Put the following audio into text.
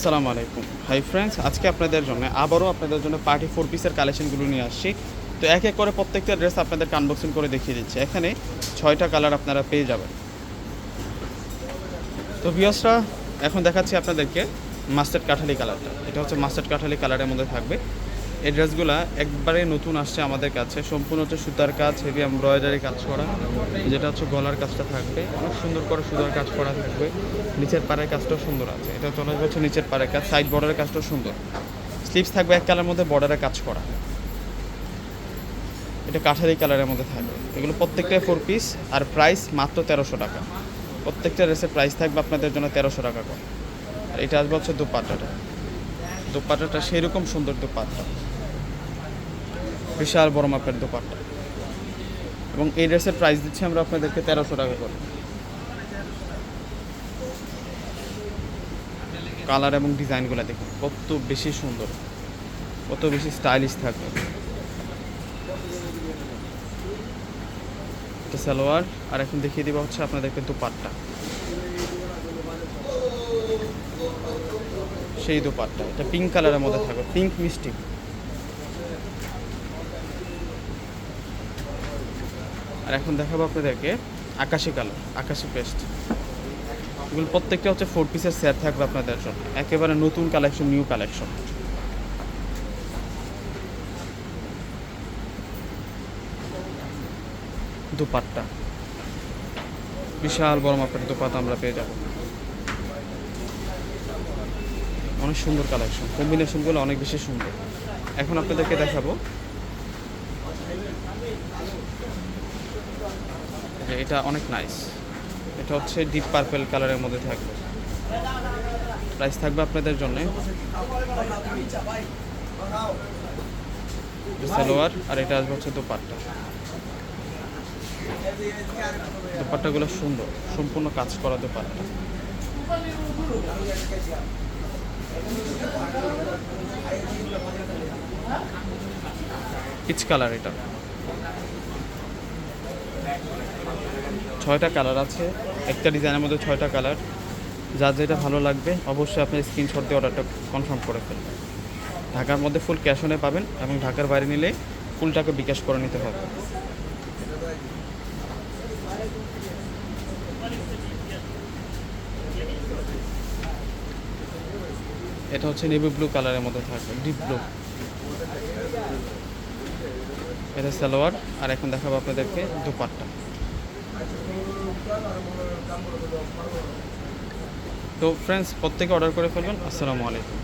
আসসালামু আলাইকুম। Hi friends আজকে আপনাদের জন্য, আবারও আপনাদের জন্য পার্টি ফোর পিসের কালেকশনগুলো নিয়ে আসছি। তো এক এক করে প্রত্যেকটা ড্রেস আপনাদের আনবক্সিং করে দেখিয়ে দিচ্ছি। এখানে ছয়টা কালার আপনারা পেয়ে যাবেন। তো ভিওসরা এখন দেখাচ্ছি আপনাদেরকে মাস্টার্ড কাঠালি কালারটা এটা হচ্ছে মাস্টার্ড কাঠালি কালারের মধ্যে থাকবে। এই ড্রেসগুলো একবারে নতুন আসছে আমাদের কাছে। সম্পূর্ণ হচ্ছে সুতার কাজ হেভি এমব্রয়ডারি কাজ করা। যেটা হচ্ছে গলার কাজটা থাকবে। অনেক সুন্দর করে সুতার কাজ করা থাকবে। নিচের পাড়ের কাজটাও সুন্দর আছে। এটা চলে যাচ্ছে নিচের পাড়ের কাজ সাইড বর্ডারের কাজটাও সুন্দর। স্লিপস থাকবে এক কালার মধ্যে বর্ডারে কাজ করা। এটা কাঠারি কালারের মধ্যে থাকবে। এগুলো প্রত্যেকটাই ফোর পিস আর প্রাইস মাত্র তেরোশো টাকা। প্রত্যেকটা ড্রেসের প্রাইস থাকবে আপনাদের জন্য তেরোশো টাকা করে। আর এটা আসবে হচ্ছে দুপাট্টাটা। দুপাট্টাটা সেরকম সুন্দর দুপাট্টা। বিশাল বড় মাপের দুপাট্টা। এবং এই ড্রেসের প্রাইস দিচ্ছি আমরা আপনাদেরকে তেরোশো টাকা করে। কালার এবং ডিজাইনগুলো দেখুন, কত বেশি সুন্দর, কত বেশি স্টাইলিশ থাকবে। এটা সালোয়ার, আর এখন দেখিয়ে দেওয়া হচ্ছে আপনাদেরকে দুপাট্টা। সেই দুপাট্টা, এটা পিঙ্ক কালারের মধ্যে থাকবে পিঙ্ক মিষ্টি। আর এখন দেখাবো আপনাদেরকে আকাশি কালার, আকাশি পেস্ট এগুলো প্রত্যেকটা হচ্ছে ফোর পিসের সেট থাকবে আপনাদের জন্য। একেবারে নতুন কালেকশন নিউ কালেকশন দুপাট্টা। বিশাল বড় মাপের দুপাট্টা আমরা পেয়ে যাব। অনেক সুন্দর কালেকশন কম্বিনেশনগুলো অনেক বেশি সুন্দর। এখন আপনাদেরকে দেখাবো। এটা অনেক নাইস এটা হচ্ছে ডিপ পার্পেল কালারের মধ্যে থাকবে। প্রাইস থাকবে আপনাদের জন্য। সালোয়ার, আর এটা আসবে হচ্ছে দোপাট্টা। দোপাট্টাগুলো সুন্দর। সম্পূর্ণ কাজ করা দোপাট্টা। পিচ কালার এটা? ছয়টা কালার আছে। একটা ডিজাইনের মধ্যে ছয়টা কালার যার যেটা ভালো লাগবে, অবশ্যই আপনি স্ক্রিনশট দিয়ে অর্ডারটা কনফার্ম করে ফেলবেন। ঢাকার মধ্যে ফুল ক্যাশ অনে পাবেন এবং ঢাকার বাইরে নিলে ফুলটাকে বিকাশ করে নিতে হবে। এটা হচ্ছে নেভি ব্লু কালারের মধ্যে থাকবে ডিপ ব্লু এটা সালোয়ার, আর এখন দেখাবো আপনাদেরকে দুপাট্টা। তো ফ্রেন্ডস প্রত্যেকে অর্ডার করে ফেলবেন। আসসালামু আলাইকুম।